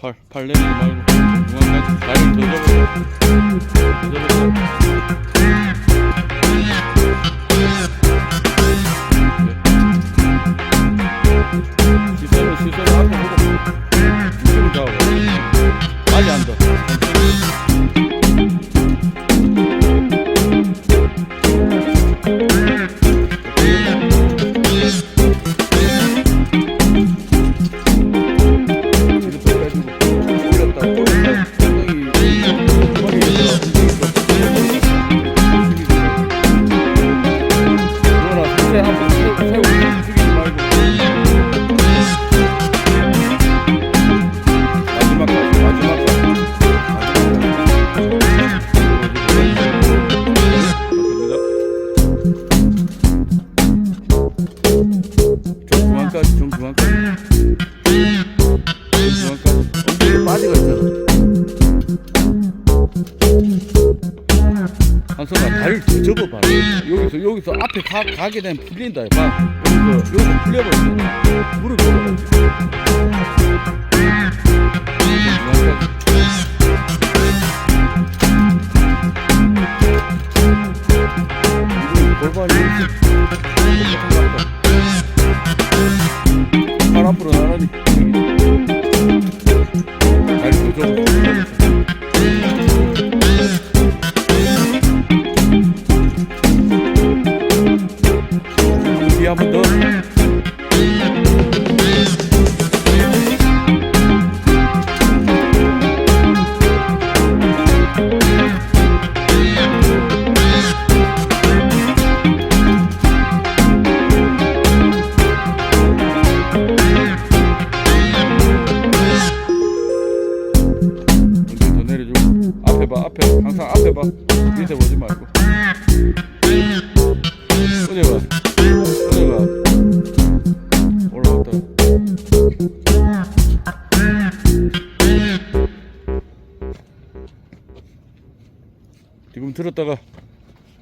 팔, 팔 내리지 말고 중간까지 접어서 더 접어 가, 가게 되면 풀린다 봐 여기서 여기서 풀려버렸어 무릎 이거 골반이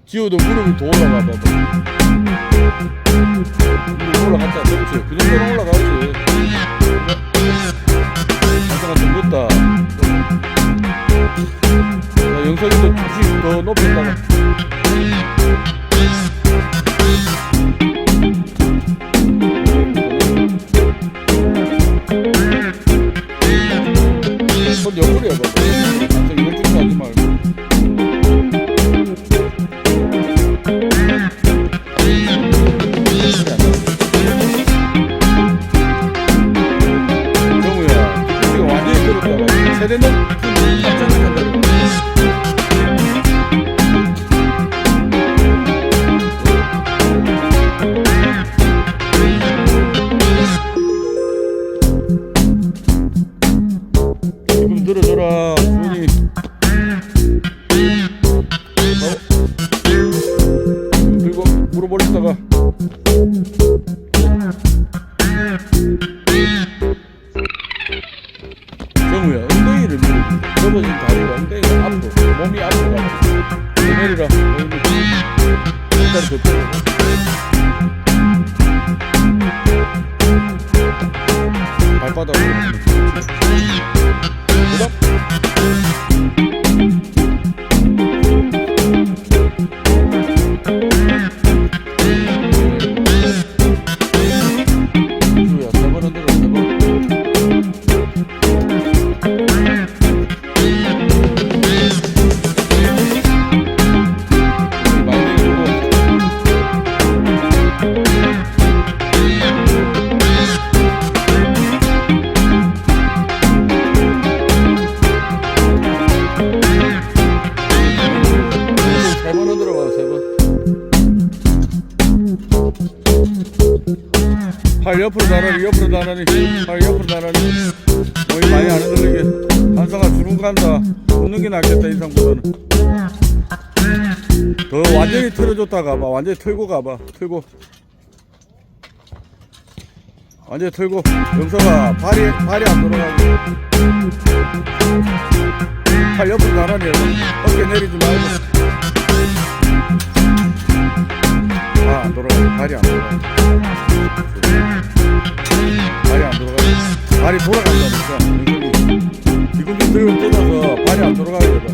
지호도 무릎이 더 올라가 봐봐 무릎 올라갔다. 그렇지. 그 정도는 올라가야지. 한타가 좀 늦다. 자, 영석이도 조금 더 높였다가 손 옆으로 해봐 들었 몸이 더 내리라 더 펴고 발바닥으로. 그다 옆으로 나란히 옆으로 나란히 팔 옆으로 나란히 몸이 많이 안 흔들리게. 한성아 주름 간다. 웃는 게 낫겠다 인상보다는. 더 완전히 틀어줬다 가 봐. 완전히 틀고 가봐. 틀고. 완전히 틀고. 영서가 발이 발이 안 돌아가고. 팔 옆으로 나란히 해봐 어깨 내리지 말고 아, 안 돌아가. 발이 안 돌아가. 발이 안 돌아가. 발이 돌아간다니까. 드리블 뜯어서 발이 안 돌아가게 되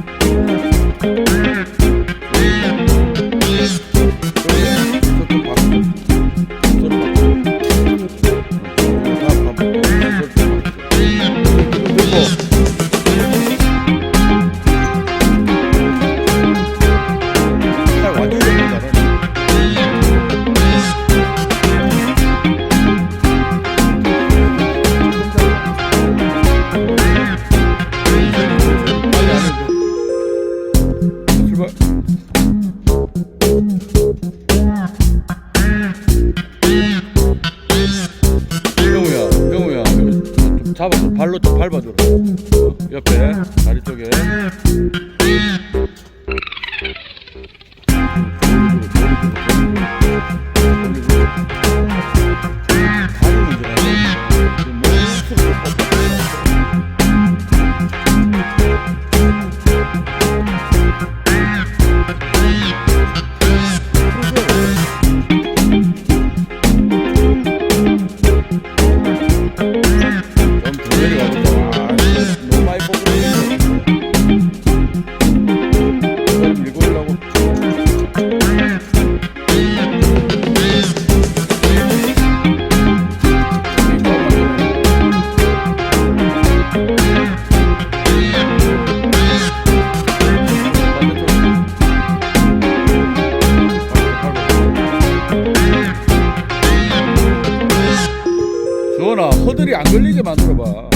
허들이 안 걸리게 만들어봐.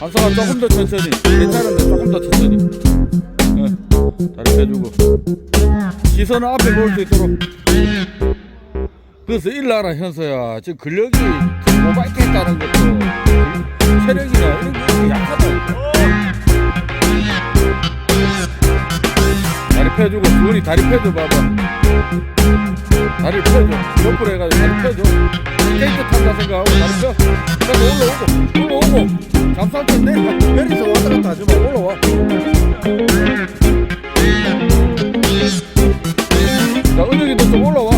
한성아 조금 더 천천히. 괜찮은데 조금 더 천천히. 응. 다리 펴주고. 시선은 앞에 볼 수 있도록. 그래서 일나라 현서야 지금 근력이 모바이크 했다는 것도. 체력이나 이런 게 약하다 펴주고 주원이 다리 펴줘 봐봐. 다리를 펴줘. 옆으로 해가지고 다리 펴줘. 탄다 생각하고 다리 펴. 그래서 올라오고 올라오고. 잠수함 내려 내리서 왔다 갔다 하지 마. 올라와. 자 은혁이도 좀 올라와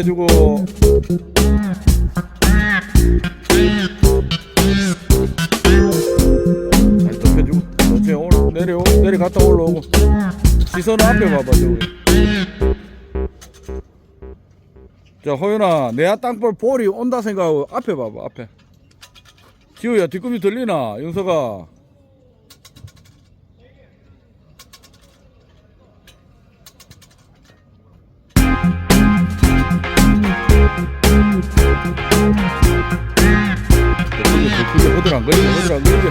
다리 더 펴주고. 그렇지 올 내려 내려갔다 올라오고. 시선은 앞에 봐봐 저기. 자 호연아 내야 땅볼 볼이 온다 생각하고 앞에 봐봐 앞에. 지우야 뒷꿈이 들리나 윤서가 허들 안 걸리게 허들 안 걸리게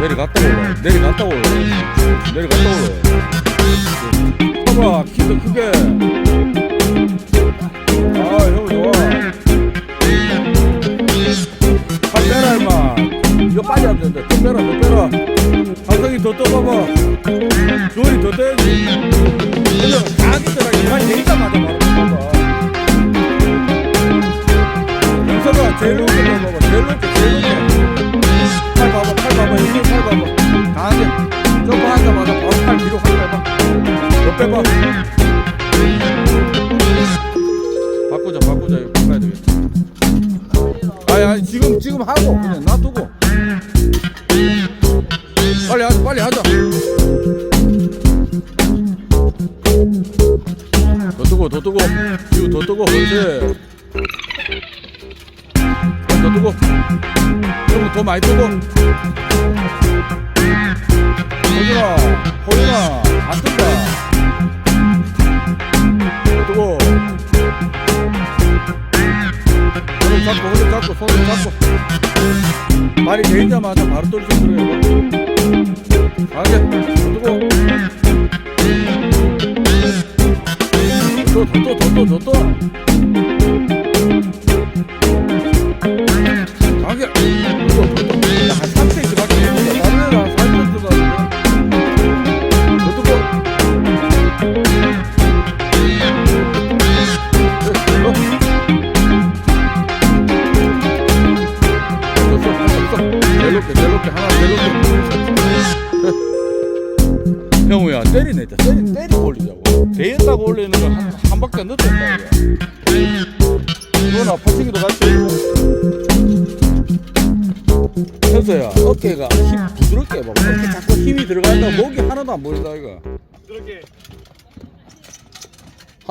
내려갔다 올라 내려갔다 올라 내려갔다 올라 봐봐 키도 크게. 아형 좋아. 팔 빼라 임마. 이거 빨리 하면 된다. 더 빼라 더 빼라. 한성이 더 떠봐봐. 주원이 더 떠야지 좀더 많이 뜨고. 호준아 호준아 안 뜬다. 더 뜨고. 손을 잡고 손을 잡고 손을 잡고. 발이 내리자마자 바로 떨수 그래요 강하게 더 뜨고. 더더더더더더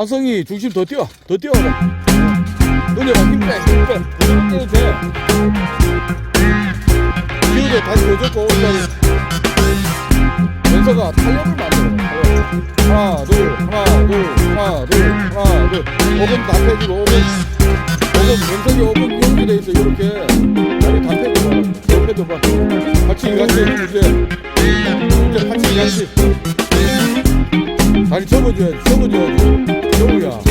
한성이 중심 더 뛰어 더 뛰어라 은혜가 힘빼 힘빼. 부드럽게 해도 돼 기우도 다시 오른다리 연서가 탄력을 만들어. 하나 둘 하나 둘 하나 둘 하나 둘. 5분 다 펴지고 5분 5분 연석이 5분 이렇게 돼 있어 이렇게. 다리 다 펴줘 옆에 둬봐. 같이 같이 이제 이제 같이 같이. 다리 접어줘야지 접어줘야지 정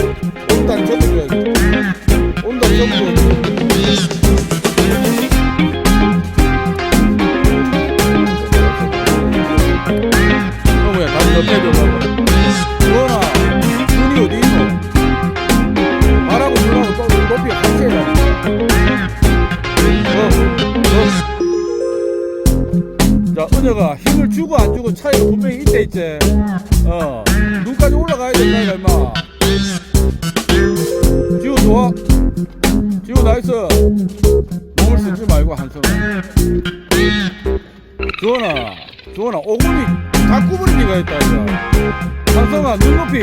이거 한성아 눈 높이.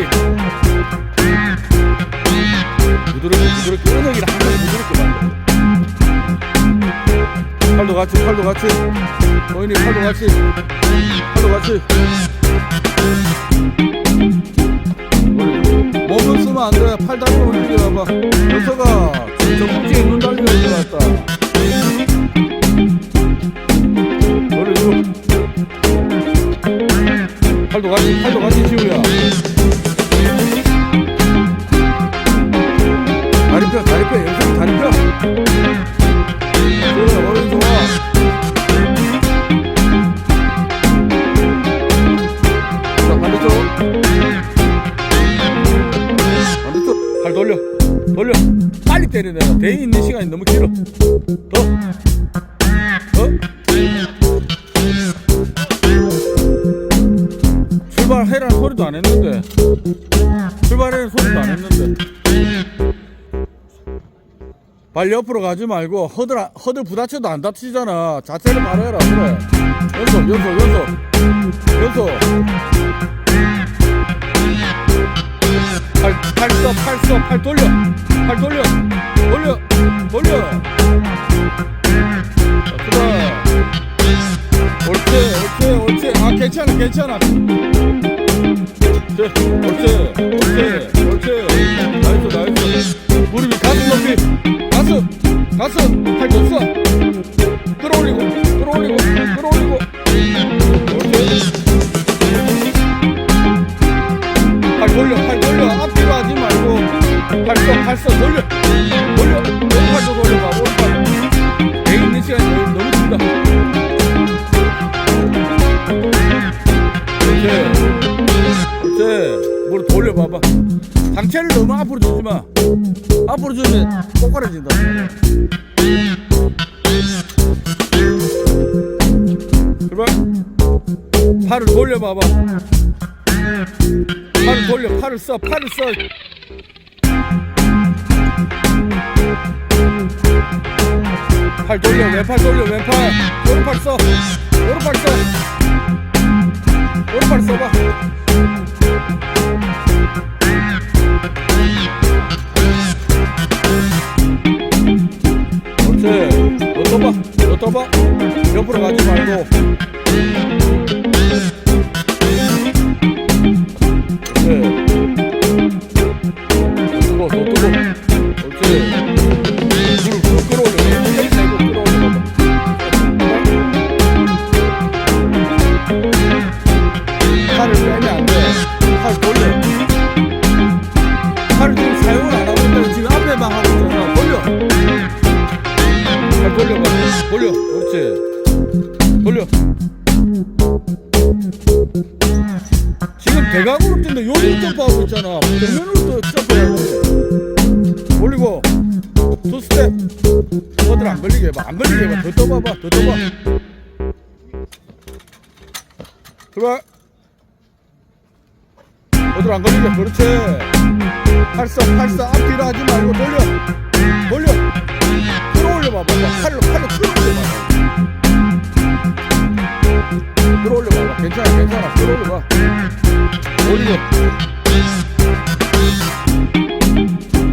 부드럽게 부드럽게 은혁이랑 항상 부드럽게 만들어 팔도 같이 팔도 같이. 어인이 팔도 같이. 팔도 같이. 몸을 쓰면 안 돼. 팔 다리 올리게 봐봐. 연서가 전국지에 눈 달리는 것 같다. 올려줘 팔도 같이 팔도 같이 지우야. 다리 펴 다리 펴. 연서 다리 펴 발 옆으로 가지 말고 허들 안- 허들 부딪혀도 안 다치잖아. 자세를 바로 해라 그래. 연속 연속 연속. 연속. 팔 팔써 팔써 팔 돌려. 팔 돌려. 돌려. 돌려. 자, 그다음 옳지 옳지 옳지. 아 괜찮아 괜찮아. 자, 옳지 옳지 옳지. 나이스 나이스. 무릎이 가슴 높이 가슴 가슴 팔 줬어. 끌어올리고 끌어올리고 끌어올리고. 옳지 팔 돌려 팔 돌려. 앞뒤로 하지 말고. 팔써 팔써 돌려 앞으로 주면 꼬꾸라진다. 제발. 팔을 돌려봐봐. 팔을 돌려 팔을 써 팔을 써. 팔 돌려 왼팔 돌려 왼팔. 오른팔 써. 오른팔 써. 오른팔 써봐 너 떠봐. 옆으로 가지 말고. 그렇지 더 뜨거 더 뜨거 그렇지. 물을 더 끌어올려 땡 내고 끌어올려 팔을 빼면 돌려 팔을 지금 사용을 안 하고 있다 지금 앞에만 하고 돌려. 그렇지. 돌려. 지금 대각으로 뛴다. 여기로 점프하고 있잖아. 정면으로 돼. 올리고. 두 스텝. 어들 안 걸리게 해봐. 안 걸리게 해봐. 더 떠봐봐. 더 떠봐. 출발 어들 안 걸리게. 그렇지. 팔써 팔써 앞뒤로 하지 말고 돌려 봐봐 팔로 팔로 끌어올려 봐봐 끌어올려 봐봐 괜찮아 괜찮아 끌어올려 봐 올리고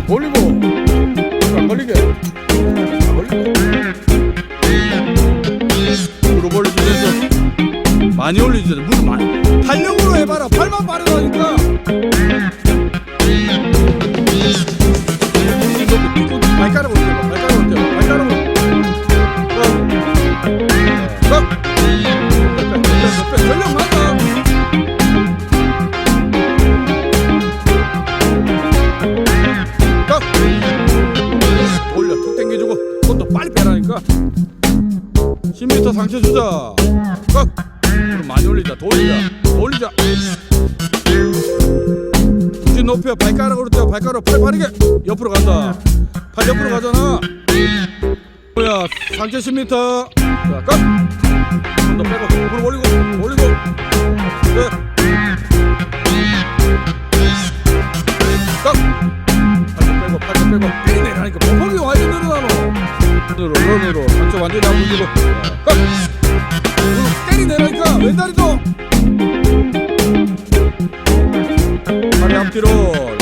올리고 안 걸리게 안 걸리게 무릎 올려주면서 많이 올려주 10m 상체 주자. 꽉. 많이 올리자. 더 올리자. 중심 높여. 발가락으로 뛰어. 발가락 팔 빠르게. 옆으로 간다. 팔 옆으로 가잖아. 뭐야. 상체 10m 자꽉손더 빼고. 무릎 올리고. 올리고. 그 완전히 안 움직이고 꽉 무릎 때리 내라니까 왼다리도. 다리 앞뒤로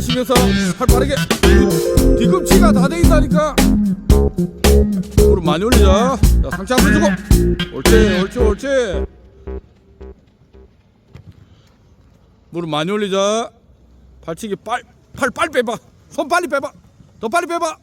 쉬면서 팔 빠르게 뒤- 뒤꿈치가 다 돼 있다니까. 무릎 많이 올리자. 자 상체 한번 주고. 옳지 옳지 옳지. 무릎 많이 올리자. 발치기 빨, 팔 빨리 빼봐. 손 빨리 빼봐. 더 빨리 빼봐